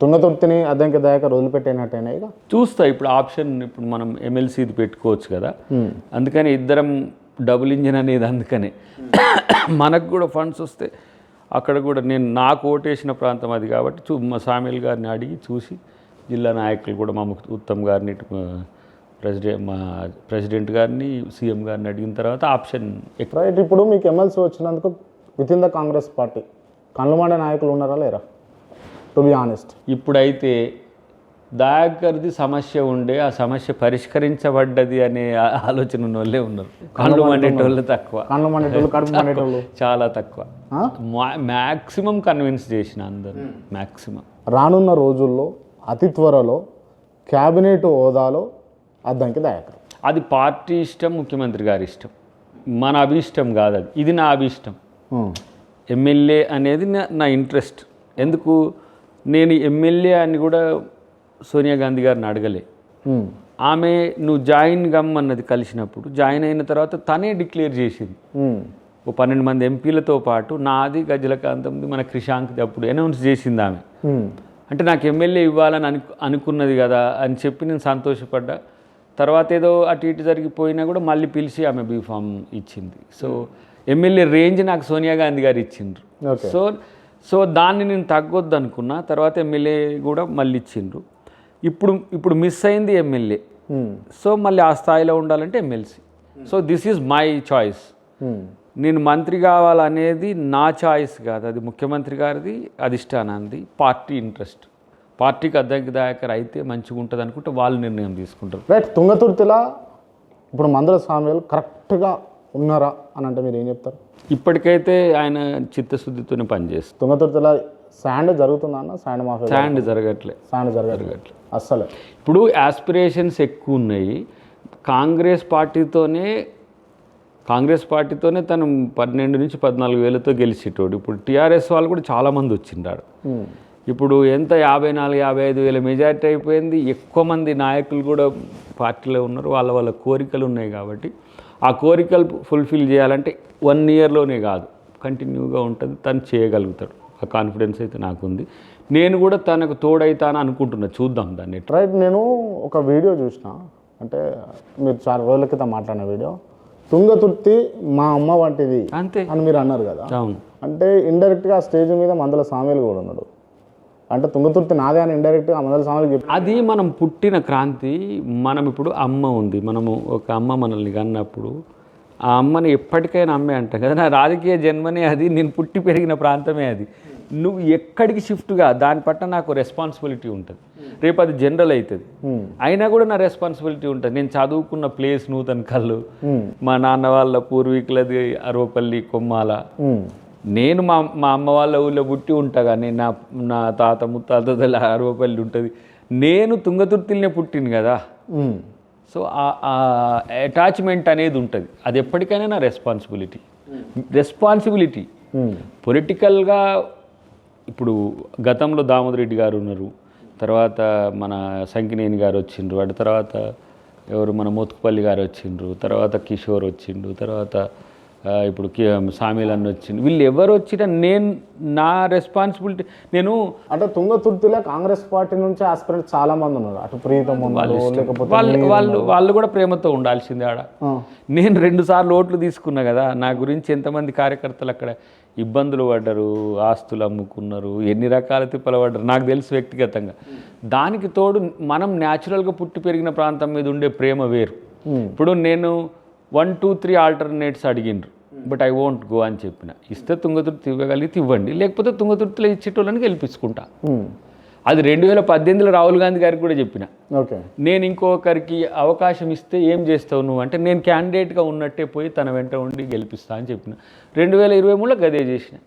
తుంగతుర్తిని అద్దంకి దయాకర్ వదిలిపెట్టేనట్టేనా ఇక? చూస్తా ఇప్పుడు ఆప్షన్ ఇప్పుడు మనం ఎమ్మెల్సీది పెట్టుకోవచ్చు కదా. అందుకని ఇద్దరం డబుల్ ఇంజిన్ అనేది అందుకనే. మనకు కూడా ఫండ్స్ వస్తే అక్కడ కూడా నేను నాకు ఓటేసిన ప్రాంతం అది కాబట్టి చూ మా సామిల్ గారిని అడిగి చూసి జిల్లా నాయకులు కూడా మా ఉత్తమ్ గారిని ప్రెసిడెంట్ మా ప్రెసిడెంట్ గారిని సీఎం గారిని అడిగిన తర్వాత ఆప్షన్ రైట్ ఇప్పుడు మీకు ఎమ్మెల్సీ వచ్చినందుకు with in the Congress party. కళ్ళుమండే నాయకులు ఉన్నారా లేరా? టు బి ఆనెస్ట్ ఇప్పుడైతే దాకర్ది సమస్య ఉండే ఆ సమస్య పరిష్కరించబడ్డది అనే ఆలోచన ఉన్న వాళ్ళే ఉన్నారు కళ్ళు మండేటోళ్ళు తక్కువ. కళ్ళు మండేటోళ్ళు కడుపు మండేటోళ్ళు. చాలా తక్కువ. ఆ? మ్యాక్సిమం కన్విన్స్ చేసిన అందరు. మ్యాక్సిమం రానున్న రోజుల్లో అతి త్వరలో క్యాబినెట్ హోదాలో అద్దంకి దయాకర్ అది పార్టీ ఇష్టం ముఖ్యమంత్రి గారి ఇష్టం. మన అభిష్టం కాదు అది ఇది నా అభిష్టం. ఎమ్మెల్యే అనేది నా ఇంట్రెస్ట్. ఎందుకు? నేను ఎమ్మెల్యే అని కూడా సోనియా గాంధీ గారిని అడగలే. ఆమె నువ్వు జాయిన్ గమ్మన్నది కలిసినప్పుడు జాయిన్ అయిన తర్వాత తనే డిక్లేర్ చేసింది. ఓ పన్నెండు మంది ఎంపీలతో పాటు నాది గజలకాంతంది మన క్రిషాంక్ది అప్పుడు అనౌన్స్ చేసింది ఆమె. అంటే నాకు ఎమ్మెల్యే ఇవ్వాలని అను అనుకున్నది కదా అని చెప్పి నేను సంతోషపడ్డా. తర్వాత ఏదో అటు ఇటు జరిగిపోయినా కూడా మళ్ళీ పిలిచి ఆమె బీఫామ్ ఇచ్చింది. సో ఎమ్మెల్యే రేంజ్ నాకు సోనియా గాంధీ గారు ఇచ్చిండ్రు. సో సో దాన్ని నేను తగ్గొద్దు అనుకున్నా తర్వాత ఎమ్మెల్యే కూడా మళ్ళీ ఇచ్చిండ్రు. ఇప్పుడు ఇప్పుడు మిస్ అయింది ఎమ్మెల్యే ఉమ్. సో మళ్ళీ ఆ స్థాయిలో ఉండాలంటే MLC so this is my choice. నేను మంత్రి కావాలనేది నా చాయిస్ కాదు. అది ముఖ్యమంత్రి గారిది అధిష్టానాన్ని పార్టీ ఇంట్రెస్ట్ పార్టీకి అద్దెకి దాయకర్ అయితే మంచిగా ఉంటుంది అనుకుంటే వాళ్ళు నిర్ణయం తీసుకుంటారు. రైట్ తుంగతుర్తిలా ఇప్పుడు మందుల స్వామిలు కరెక్ట్గా ఉన్నారా అని అంటే మీరు ఏం చెప్తారు? ఇప్పటికైతే ఆయన చిత్తశుద్ధితోనే పనిచేస్తారు తుంగతుర్తిలా శాండ్ జరుగుతుందా అన్న? శాండ్ మాఫియా స్టాండ్ జరగట్లే. శాండ్ జరగట్లేదు అస్సలు. ఇప్పుడు యాస్పిరేషన్స్ ఎక్కువ ఉన్నాయి కాంగ్రెస్ పార్టీతోనే కాంగ్రెస్ పార్టీతోనే తను పన్నెండు నుంచి పద్నాలుగు వేలతో గెలిచేటోడు. ఇప్పుడు టీఆర్ఎస్ వాళ్ళు కూడా చాలామంది వచ్చిండారు. ఇప్పుడు ఎంత యాభై నాలుగు యాభై ఐదు వేల మెజారిటీ అయిపోయింది. ఎక్కువ మంది నాయకులు కూడా పార్టీలో ఉన్నారు. వాళ్ళ వాళ్ళ కోరికలు ఉన్నాయి కాబట్టి ఆ కోరికలు ఫుల్ఫిల్ చేయాలంటే వన్ ఇయర్లోనే కాదు. కంటిన్యూగా ఉంటుంది. తను చేయగలుగుతాడు. ఆ కాన్ఫిడెన్స్ అయితే నాకుంది. నేను కూడా తనకు తోడైతాను అనుకుంటున్నా. చూద్దాం దాన్ని. రైట్ నేను ఒక వీడియో చూసిన. అంటే మీరు చాలా రోజుల క్రితం మాట్లాడిన వీడియో. తుంగతుర్తి మా అమ్మ వంటిది అంతే. అని మీరు అన్నారు కదా. అవును. అంటే ఇండైరెక్ట్గా స్టేజ్ మీద మందల సామెలు కూడా ఉన్నాడు. అంటే తుంగతుర్తి నాదే అని ఇండైరెక్ట్గా మందల సామెలు చెప్పి అది మనం పుట్టిన క్రాంతి మనం ఇప్పుడు అమ్మ ఉంది. మనము ఒక అమ్మ మనల్ని కన్నప్పుడు ఆ అమ్మని ఎప్పటికైనా అమ్మే అంటాం కదా. నా రాజకీయ జన్మనే అది నేను పుట్టి పెరిగిన ప్రాంతమే అది. నువ్వు ఎక్కడికి షిఫ్ట్గా దాని పట్ల నాకు రెస్పాన్సిబిలిటీ ఉంటుంది. రేపు అది జనరల్ అవుతుంది. అయినా కూడా నా రెస్పాన్సిబిలిటీ ఉంటుంది. నేను చదువుకున్న ప్లేస్ నూతన కళ్ళు. మా నాన్న వాళ్ళ పూర్వీకులది అరవపల్లి కొమ్మాల. నేను మా మా అమ్మ వాళ్ళ ఊళ్ళో పుట్టి ఉంటా కానీ నా నా తాత ముత్తాతల అరవపల్లి ఉంటుంది. నేను తుంగతుర్తిలోనే పుట్టింది కదా. సో ఆ అటాచ్మెంట్ అనేది ఉంటుంది. అది ఎప్పటికైనా నా రెస్పాన్సిబిలిటీ రెస్పాన్సిబిలిటీ. పొలిటికల్గా ఇప్పుడు గతంలో దామోదర్ రెడ్డి గారు ఉన్నారు. తర్వాత మన సంకినేని గారు వచ్చిండ్రు. అటు తర్వాత ఎవరు? మన మోత్కుపల్లి గారు వచ్చిండ్రు. తర్వాత కిషోర్ వచ్చిండు తర్వాత ఇప్పుడు కి సామీల్ అన్న వచ్చిండు వీళ్ళు ఎవరు వచ్చినా నేను నా రెస్పాన్సిబిలిటీ నేను అంటే తుంగతుర్తిలో కాంగ్రెస్ పార్టీ నుంచి ఆస్పిరెంట్ చాలా మంది ఉన్నారు. అటు ప్రీతం వాళ్ళు వాళ్ళు వాళ్ళు కూడా ప్రేమతో ఉండాల్సిందే ఆడ. నేను రెండు సార్లు ఓట్లు తీసుకున్నా కదా నా గురించి ఎంతమంది కార్యకర్తలు అక్కడ ఇబ్బందులు పడ్డరు ఆస్తులు అమ్ముకున్నారు ఎన్ని రకాల తిప్పలు పడ్డారు నాకు తెలుసు వ్యక్తిగతంగా. దానికి తోడు మనం న్యాచురల్గా పుట్టి పెరిగిన ప్రాంతం మీద ఉండే ప్రేమ వేరు. ఇప్పుడు నేను వన్ టూ త్రీ ఆల్టర్నేట్స్ అడిగిండ్రు. బట్ ఐ వోంట్ గో అని చెప్పిన. ఇస్తే తుంగతుర్తి ఇవ్వగలిగితే ఇవ్వండి. లేకపోతే తుంగతుర్తిలో ఇచ్చేటోళ్ళని గెలిపించుకుంటా. అది రెండు వేల పద్దెనిమిదిలో రాహుల్ గాంధీ గారికి కూడా చెప్పిన. ఓకే. నేను ఇంకొకరికి అవకాశం ఇస్తే ఏం చేస్తావు నువ్వు? అంటే నేను క్యాండిడేట్గా ఉన్నట్టే పోయి తన వెంట ఉండి గెలిపిస్తా అని చెప్పిన. రెండు వేల ఇరవై మూడులో గదే చేసిన.